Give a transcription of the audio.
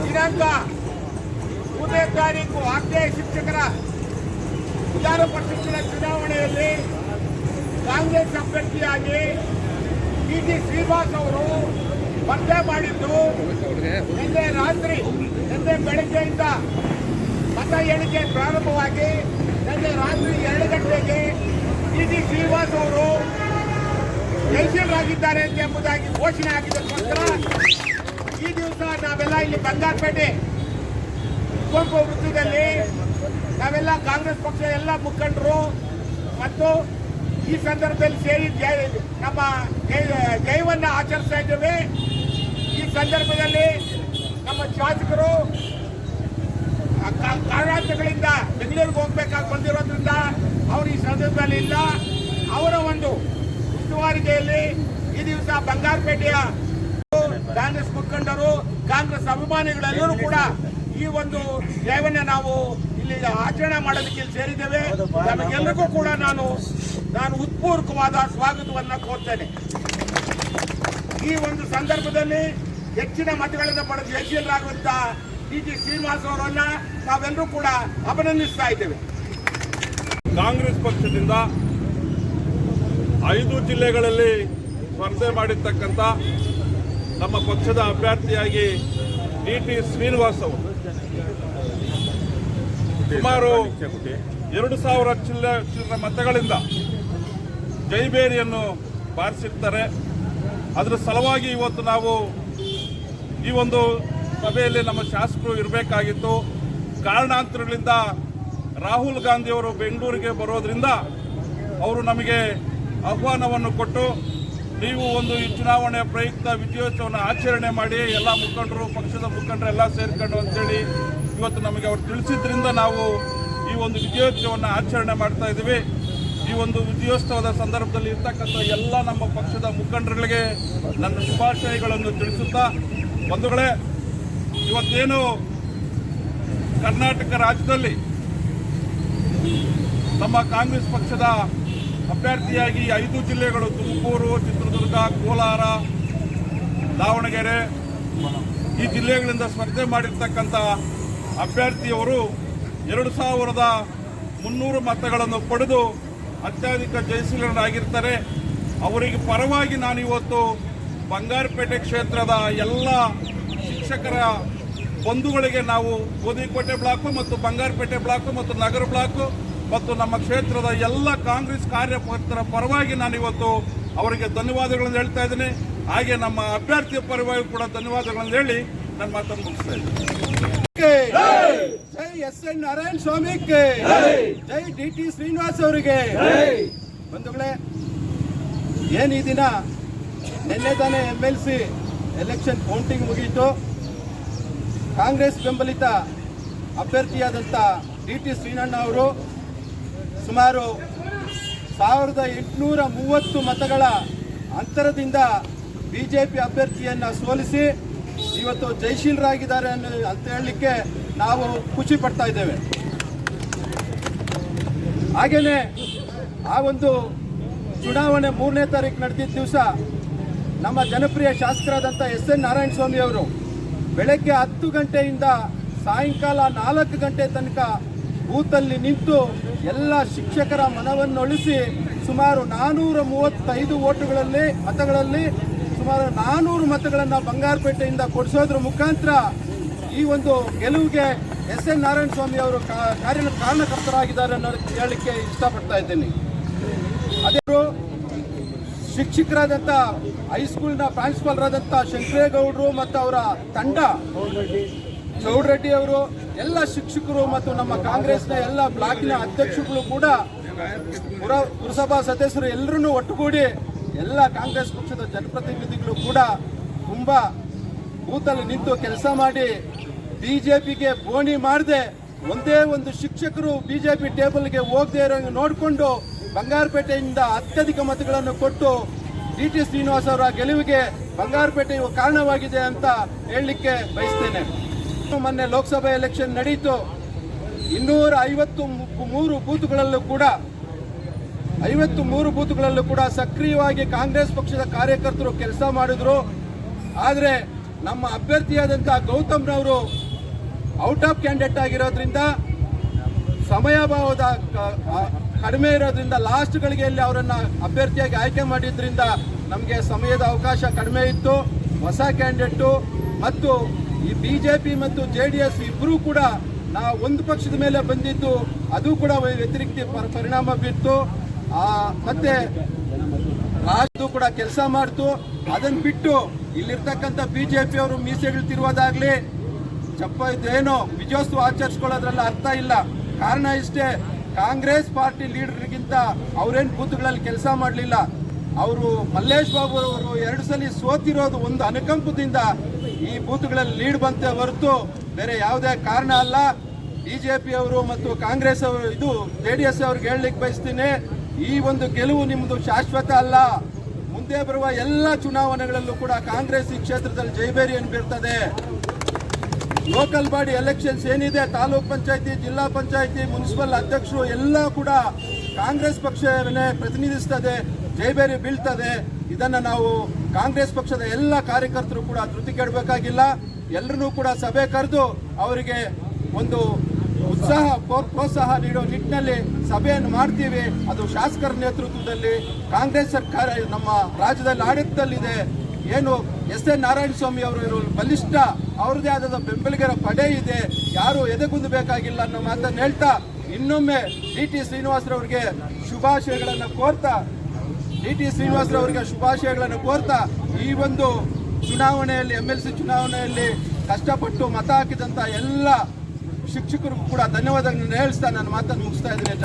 ದಿನಾಂಕ ಮೂರನೇ ತಾರೀಕು ಆಗ್ನೇಯ ಶಿಕ್ಷಕರ ವಿಧಾನ ಪರಿಷತ್ತಿನ ಚುನಾವಣೆಯಲ್ಲಿ ಕಾಂಗ್ರೆಸ್ ಅಭ್ಯರ್ಥಿಯಾಗಿ ಟಿ ಜಿ ಶ್ರೀನಿವಾಸ್ ಅವರು ಸ್ಪರ್ಧೆ ಮಾಡಿದ್ದು ನಿನ್ನೆ ರಾತ್ರಿ, ನಿನ್ನೆ ಬೆಳಗ್ಗೆಯಿಂದ ಮತ ಎಣಿಕೆ ಪ್ರಾರಂಭವಾಗಿ ನಿನ್ನೆ ರಾತ್ರಿ ಎರಡು ಗಂಟೆಗೆ ಟಿ ಜಿ ಶ್ರೀನಿವಾಸ್ ಅವರು ಜೈಶೀಲರಾಗಿದ್ದಾರೆ ಅಂತ ಎಂಬುದಾಗಿ ಘೋಷಣೆ ಆಗಿದ್ದಕ್ಕೋಸ್ಕರ ಈ ದಿವಸ ನಾವೆಲ್ಲ ಇಲ್ಲಿ ಬಂಗಾರಪೇಟೆ, ಕುವೆಂಪು ವೃತ್ತದಲ್ಲಿ ನಾವೆಲ್ಲ ಕಾಂಗ್ರೆಸ್ ಪಕ್ಷ ಎಲ್ಲ ಮುಖಂಡರು ಮತ್ತು ಈ ಸಂದರ್ಭದಲ್ಲಿ ಸೇರಿ ನಮ್ಮ ಜಯವನ್ನು ಆಚರಿಸ್ತಾ ಇದ್ದೇವೆ. ಈ ಸಂದರ್ಭದಲ್ಲಿ ನಮ್ಮ ಶಾಸಕರು ಕಾರಣಾಂತಗಳಿಂದ ಬೆಂಗಳೂರಿಗೆ ಹೋಗ್ಬೇಕಾಗಿ ಬಂದಿರೋದ್ರಿಂದ ಅವರು ಈ ಸಂದರ್ಭದಲ್ಲಿ ಇಲ್ಲ. ಅವರ ಒಂದು ಈ ದಿವಸ ಬಂಗಾರಪೇಟೆಯ ಕಾಂಗ್ರೆಸ್ ಮುಖಂಡರು, ಕಾಂಗ್ರೆಸ್ ಅಭಿಮಾನಿಗಳೆಲ್ಲರೂ ಕೂಡ ಈ ಒಂದು ಸೇವನೆ ನಾವು ಇಲ್ಲಿ ಆಚರಣೆ ಮಾಡೋದಕ್ಕೆ ಸೇರಿದ್ದೇವೆ. ನಮಗೆಲ್ಲರಿಗೂ ಕೂಡ ನಾನು ನಾನು ಉತ್ಪೂರ್ವಕವಾದ ಸ್ವಾಗತವನ್ನ ಕೋರ್ತೇನೆ. ಈ ಒಂದು ಸಂದರ್ಭದಲ್ಲಿ ಹೆಚ್ಚಿನ ಮತಗಳನ್ನು ಪಡೆದು ಯಶಸ್ವಿಯಾಗುವಂತ ಡಿ ಜಿ ಶ್ರೀನಿವಾಸ್ ಅವರನ್ನ ನಾವೆಲ್ಲರೂ ಕೂಡ ಅಭಿನಂದಿಸ್ತಾ ಇದ್ದೇವೆ. ಕಾಂಗ್ರೆಸ್ ಪಕ್ಷದಿಂದ ಐದು ಜಿಲ್ಲೆಗಳಲ್ಲಿ ಸ್ಪರ್ಧೆ ಮಾಡಿರ್ತಕ್ಕಂಥ ನಮ್ಮ ಪಕ್ಷದ ಅಭ್ಯರ್ಥಿಯಾಗಿ ಡಿ ಟಿ ಶ್ರೀನಿವಾಸ್. ಅವರು ಸುಮಾರು ಎರಡು ಸಾವಿರ ಚಿಲ್ಲ ಚಿಲ್ಲರ ಮತಗಳಿಂದ ಜೈಬೇರಿಯನ್ನು ಬಾರಿಸಿರ್ತಾರೆ. ಅದರ ಸಲುವಾಗಿ ಇವತ್ತು ನಾವು ಈ ಒಂದು ಸಭೆಯಲ್ಲಿ ನಮ್ಮ ಶಾಸಕರು ಇರಬೇಕಾಗಿತ್ತು. ಕಾರಣಾಂತರಗಳಿಂದ ರಾಹುಲ್ ಗಾಂಧಿಯವರು ಬೆಂಗಳೂರಿಗೆ ಬರೋದ್ರಿಂದ ಅವರು ನಮಗೆ ಆಹ್ವಾನವನ್ನು ಕೊಟ್ಟು ನೀವು ಒಂದು ಈ ಚುನಾವಣೆಯ ಪ್ರಯುಕ್ತ ವಿಜಯೋತ್ಸವನ ಆಚರಣೆ ಮಾಡಿ ಎಲ್ಲ ಮುಖಂಡರು, ಪಕ್ಷದ ಮುಖಂಡರು ಎಲ್ಲ ಸೇರ್ಕೊಂಡು ಅಂತೇಳಿ ಇವತ್ತು ನಮಗೆ ಅವರು ತಿಳಿಸಿದ್ರಿಂದ ನಾವು ಈ ಒಂದು ವಿಜಯೋತ್ಸವವನ್ನು ಆಚರಣೆ ಮಾಡ್ತಾ ಇದ್ದೀವಿ. ಈ ಒಂದು ವಿಜಯೋತ್ಸವದ ಸಂದರ್ಭದಲ್ಲಿ ಇರ್ತಕ್ಕಂಥ ಎಲ್ಲ ನಮ್ಮ ಪಕ್ಷದ ಮುಖಂಡರುಗಳಿಗೆ ನನ್ನ ಶುಭಾಶಯಗಳನ್ನು ತಿಳಿಸುತ್ತಾ ಬಂಧುಗಳೇ, ಇವತ್ತೇನು ಕರ್ನಾಟಕ ರಾಜ್ಯದಲ್ಲಿ ನಮ್ಮ ಕಾಂಗ್ರೆಸ್ ಪಕ್ಷದ ಅಭ್ಯರ್ಥಿಯಾಗಿ ಐದು ಜಿಲ್ಲೆಗಳು ತುಮಕೂರು, ಚಿತ್ರದುರ್ಗ, ಕೋಲಾರ, ದಾವಣಗೆರೆ ಈ ಜಿಲ್ಲೆಗಳಿಂದ ಸ್ಪರ್ಧೆ ಮಾಡಿರ್ತಕ್ಕಂಥ ಅಭ್ಯರ್ಥಿಯವರು ಎರಡು ಸಾವಿರದ ಮುನ್ನೂರು ಮತಗಳನ್ನು ಪಡೆದು ಅತ್ಯಧಿಕ ಜಯಶೀಲರಾಗಿರ್ತಾರೆ. ಅವರಿಗೆ ಪರವಾಗಿ ನಾನು ಇವತ್ತು ಬಂಗಾರಪೇಟೆ ಕ್ಷೇತ್ರದ ಎಲ್ಲ ಶಿಕ್ಷಕರ ಬಂಧುಗಳಿಗೆ ನಾವು ಗೋದಿಕೋಟೆ ಬ್ಲಾಕು ಮತ್ತು ಬಂಗಾರಪೇಟೆ ಬ್ಲಾಕು ಮತ್ತು ನಗರ ಬ್ಲಾಕು ಮತ್ತು ನಮ್ಮ ಕ್ಷೇತ್ರದ ಎಲ್ಲ ಕಾಂಗ್ರೆಸ್ ಕಾರ್ಯಕರ್ತರ ಪರವಾಗಿ ನಾನು ಇವತ್ತು ಅವರಿಗೆ ಧನ್ಯವಾದಗಳನ್ನು ಹೇಳ್ತಾ ಇದ್ದೀನಿ. ಹಾಗೆ ನಮ್ಮ ಅಭ್ಯರ್ಥಿಯ ಪರವಾಗಿ ಕೂಡ ಧನ್ಯವಾದಗಳನ್ನು ಹೇಳಿ ನನ್ನ ಮಾತನ್ನು ಮುಗಿಸ್ತಾ ಇದ್ದೀನಿ. ಜೈ ಎಸ್ ಎನ್ ನಾರಾಯಣ ಸ್ವಾಮಿಗೆ ಜೈ ಡಿ ಟಿ ಶ್ರೀನಿವಾಸ್ ಅವರಿಗೆ. ಬಂಧುಗಳೇ, ಏನು ಈ ದಿನ ನಿನ್ನೆ ತಾನೇ M L C election counting ಮುಗಿಯಿತು ಕಾಂಗ್ರೆಸ್ ಬೆಂಬಲಿತ ಅಭ್ಯರ್ಥಿಯಾದಂಥ ಡಿ ಟಿ ಶ್ರೀನಣ್ಣ ಅವರು ಸುಮಾರು ಸಾವಿರದ ಎಂಟುನೂರ ಮೂವತ್ತು ಮತಗಳ ಅಂತರದಿಂದ ಬಿ ಜೆ ಪಿ ಅಭ್ಯರ್ಥಿಯನ್ನು ಸೋಲಿಸಿ ಇವತ್ತು ಜಯಶೀಲರಾಗಿದ್ದಾರೆ ಅಂತ ಹೇಳಲಿಕ್ಕೆ ನಾವು ಖುಷಿ ಪಡ್ತಾ ಇದ್ದೇವೆ. ಹಾಗೇನೆ ಆ ಒಂದು ಚುನಾವಣೆ ಮೂರನೇ ತಾರೀಕು ನಡೆದಿದ್ದ ದಿವಸ ನಮ್ಮ ಜನಪ್ರಿಯ ಶಾಸಕರಾದಂಥ ಎಸ್ ಎನ್ ನಾರಾಯಣ ಸ್ವಾಮಿ ಅವರು ಬೆಳಗ್ಗೆ ಹತ್ತು ಗಂಟೆಯಿಂದ ಸಾಯಂಕಾಲ ನಾಲ್ಕು ಗಂಟೆ ತನಕ ಬೂತಲ್ಲಿ ನಿಂತು ಎಲ್ಲ ಶಿಕ್ಷಕರ ಮನವನ್ನೊಳಿಸಿ ಸುಮಾರು ನಾನೂರ ಮೂವತ್ತೈದು ಓಟುಗಳಲ್ಲಿ, ಮತಗಳಲ್ಲಿ ಸುಮಾರು ನಾನೂರು ಮತಗಳನ್ನು ಬಂಗಾರಪೇಟೆಯಿಂದ ಕೊಡಿಸೋದ್ರ ಮುಖಾಂತರ ಈ ಒಂದು ಗೆಲುವಿಗೆ ಎಸ್ ಎನ್ ನಾರಾಯಣ ಸ್ವಾಮಿ ಅವರು ಕಾರ್ಯ ಕಾರಣಕರ್ತರಾಗಿದ್ದಾರೆ ಅನ್ನೋದಕ್ಕೆ ಹೇಳಲಿಕ್ಕೆ ಇಷ್ಟಪಡ್ತಾ ಇದ್ದೀನಿ. ಅದೇ ಶಿಕ್ಷಕರಾದಂಥ ಹೈಸ್ಕೂಲ್ನ ಪ್ರಾನ್ಸಿಪಾಲ್ರಾದಂಥ ಶಂಕರೇಗೌಡರು ಮತ್ತು ಅವರ ತಂಡ ಚೌಡ್ರೆಡ್ಡಿ ಅವರು, ಎಲ್ಲ ಶಿಕ್ಷಕರು ಮತ್ತು ನಮ್ಮ ಕಾಂಗ್ರೆಸ್ನ ಎಲ್ಲ ಬ್ಲಾಕ್ನ ಅಧ್ಯಕ್ಷರುಗಳು ಕೂಡ ಪುರ, ಪುರಸಭಾ ಸದಸ್ಯರು ಎಲ್ಲರೂ ಒಟ್ಟುಗೂಡಿ ಎಲ್ಲ ಕಾಂಗ್ರೆಸ್ ಪಕ್ಷದ ಜನಪ್ರತಿನಿಧಿಗಳು ಕೂಡ ತುಂಬ ಬೂತಲ್ಲಿ ನಿಂತು ಕೆಲಸ ಮಾಡಿ ಬಿಜೆಪಿಗೆ ಬೋಣಿ ಮಾಡದೆ, ಒಂದೇ ಒಂದು ಶಿಕ್ಷಕರು ಬಿಜೆಪಿ ಟೇಬಲ್ಗೆ ಹೋಗದೆ ಇರೋಂಗೆ ನೋಡಿಕೊಂಡು ಬಂಗಾರಪೇಟೆಯಿಂದ ಅತ್ಯಧಿಕ ಮತಗಳನ್ನು ಕೊಟ್ಟು ಡಿ ಟಿ ಶ್ರೀನಿವಾಸ್ ಅವರ ಗೆಲುವಿಗೆ ಬಂಗಾರಪೇಟೆಯು ಕಾರಣವಾಗಿದೆ ಅಂತ ಹೇಳಲಿಕ್ಕೆ ಬಯಸ್ತೇನೆ. ಮೊನ್ನೆ ಲೋಕಸಭೆ ಎಲೆಕ್ಷನ್ ನಡೀತು. ಇನ್ನೂರ ಐವತ್ತು ಮೂರು ಬೂತ್ಗಳಲ್ಲೂ ಕೂಡ, ಐವತ್ತು ಮೂರು ಬೂತ್ಗಳಲ್ಲೂ ಕೂಡ ಸಕ್ರಿಯವಾಗಿ ಕಾಂಗ್ರೆಸ್ ಪಕ್ಷದ ಕಾರ್ಯಕರ್ತರು ಕೆಲಸ ಮಾಡಿದ್ರು. ಆದರೆ ನಮ್ಮ ಅಭ್ಯರ್ಥಿಯಾದಂಥ ಗೌತಮ್ರವರು ಔಟ್ ಆಫ್ ಕ್ಯಾಂಡಿಡೇಟ್ ಆಗಿರೋದ್ರಿಂದ ಸಮಯಾಭಾವದ ಕಡಿಮೆ ಇರೋದ್ರಿಂದ ಲಾಸ್ಟ್ ಗಳಿಗೆಯಲ್ಲಿ ಅವರನ್ನ ಅಭ್ಯರ್ಥಿಯಾಗಿ ಆಯ್ಕೆ ಮಾಡಿದ್ರಿಂದ ನಮಗೆ ಸಮಯದ ಅವಕಾಶ ಕಡಿಮೆ ಇತ್ತು. ಹೊಸ ಕ್ಯಾಂಡಿಡೇಟು ಮತ್ತು ಈ ಬಿಜೆಪಿ ಮತ್ತು ಜೆ ಡಿ ಎಸ್ ಇಬ್ಬರೂ ಕೂಡ ನಾ ಒಂದು ಪಕ್ಷದ ಮೇಲೆ ಬಂದಿದ್ದು ಅದು ಕೂಡ ವ್ಯತಿರಿಕ್ತ ಪರಿಣಾಮ ಬೀರ್ತು. ಆ, ಮತ್ತೆ ರಾಜ್ಯದ್ದು ಕೂಡ ಕೆಲಸ ಮಾಡ್ತು. ಅದನ್ನ ಬಿಟ್ಟು ಇಲ್ಲಿರ್ತಕ್ಕಂಥ ಬಿಜೆಪಿ ಅವರು ಮೀಸೆಗಳು ತಿರುವುದಾಗ್ಲಿ ಚಪ್ಪ ಇದೇನೋ ವಿಜಯೋತ್ಸವ ಆಚರಿಸ್ಕೊಳ್ಳೋದ್ರಲ್ಲಿ ಅರ್ಥ ಇಲ್ಲ. ಕಾರಣ ಇಷ್ಟೇ ಕಾಂಗ್ರೆಸ್ ಪಾರ್ಟಿ ಲೀಡರ್ಗಿಂತ ಅವ್ರೇನ್ ಬೂತ್ಗಳಲ್ಲಿ ಕೆಲಸ ಮಾಡಲಿಲ್ಲ. ಅವರು ಮಲ್ಲೇಶ್ ಬಾಬು ಅವರು ಎರಡು ಸಲ ಸೋತಿರೋದು ಒಂದು ಅನುಕಂಪದಿಂದ ಈ ಬೂತ್ಗಳಲ್ಲಿ ಲೀಡ್ ಬಂತೆ ಹೊರತು ಬೇರೆ ಯಾವುದೇ ಕಾರಣ ಅಲ್ಲ. ಬಿಜೆಪಿ ಅವರು ಮತ್ತು ಕಾಂಗ್ರೆಸ್ ಅವರು, ಇದು ಜೆ ಡಿ ಎಸ್ ಅವ್ರಿಗೆ ಹೇಳಲಿಕ್ಕೆ ಬಯಸ್ತೀನಿ. ಈ ಒಂದು ಗೆಲುವು ನಿಮ್ಮದು ಶಾಶ್ವತ ಅಲ್ಲ. ಮುಂದೆ ಬರುವ ಎಲ್ಲ ಚುನಾವಣೆಗಳಲ್ಲೂ ಕೂಡ ಕಾಂಗ್ರೆಸ್ ಈ ಕ್ಷೇತ್ರದಲ್ಲಿ ಜೈಬೇರಿಯನ್ನು ಬೀರ್ತದೆ. ಲೋಕಲ್ ಬಾಡಿ ಎಲೆಕ್ಷನ್ಸ್ ಏನಿದೆ, ತಾಲೂಕ್ ಪಂಚಾಯತಿ, ಜಿಲ್ಲಾ ಪಂಚಾಯತಿ, ಮುನ್ಸಿಪಲ್ ಅಧ್ಯಕ್ಷರು ಎಲ್ಲ ಕೂಡ ಕಾಂಗ್ರೆಸ್ ಪಕ್ಷವನ್ನೇ ಪ್ರತಿನಿಧಿಸ್ತದೆ. ಜೈಬೇರಿ ಬೀಳ್ತದೆ, ಇದನ್ನ ನಾವು ಕಾಂಗ್ರೆಸ್ ಪಕ್ಷದ ಎಲ್ಲ ಕಾರ್ಯಕರ್ತರು ಕೂಡ ಧೃತಿ ಕೆಡಬೇಕಾಗಿಲ್ಲ. ಎಲ್ಲರನ್ನೂ ಕೂಡ ಸಭೆ ಕರೆದು ಅವರಿಗೆ ಒಂದು ಉತ್ಸಾಹ ಪ್ರೋತ್ಸಾಹ ನೀಡೋ ನಿಟ್ಟಿನಲ್ಲಿ ಸಭೆಯನ್ನು ಮಾಡ್ತೀವಿ. ಅದು ಶಾಸಕರ ನೇತೃತ್ವದಲ್ಲಿ ಕಾಂಗ್ರೆಸ್ ಸರ್ಕಾರ ನಮ್ಮ ರಾಜ್ಯದಲ್ಲಿ ಆಡಳಿತದಲ್ಲಿದೆ. ಏನು ಎಸ್ ಎನ್ ನಾರಾಯಣ ಸ್ವಾಮಿ ಅವರು ಇರೋ ಬಲಿಷ್ಠ ಅವ್ರದೇ ಆದ ಬೆಂಬಲಿಗರ ಪಡೆ ಇದೆ. ಯಾರು ಎದೆಗುಂದಬೇಕಾಗಿಲ್ಲ ಅನ್ನೋ ಮಾತನ್ನು ಹೇಳ್ತಾ ಇನ್ನೊಮ್ಮೆ ಡಿ ಟಿ ಶ್ರೀನಿವಾಸರವ್ರಿಗೆ ಶುಭಾಶಯಗಳನ್ನು ಕೋರ್ತಾ ಡಿ ಟಿ ಶ್ರೀನಿವಾಸರವರಿಗೆ ಶುಭಾಶಯಗಳನ್ನು ಕೋರ್ತಾ ಈ ಒಂದು ಚುನಾವಣೆಯಲ್ಲಿ ಎಂ ಎಲ್ ಸಿ ಚುನಾವಣೆಯಲ್ಲಿ ಕಷ್ಟಪಟ್ಟು ಮತ ಹಾಕಿದಂತ ಎಲ್ಲ ಶಿಕ್ಷಕರಿಗೂ ಕೂಡ ಧನ್ಯವಾದಗಳನ್ನು ಹೇಳ್ತಾ ನಾನು ಮಾತನ್ನು ಮುಗಿಸ್ತಾ ಇದ್ದೀನಿ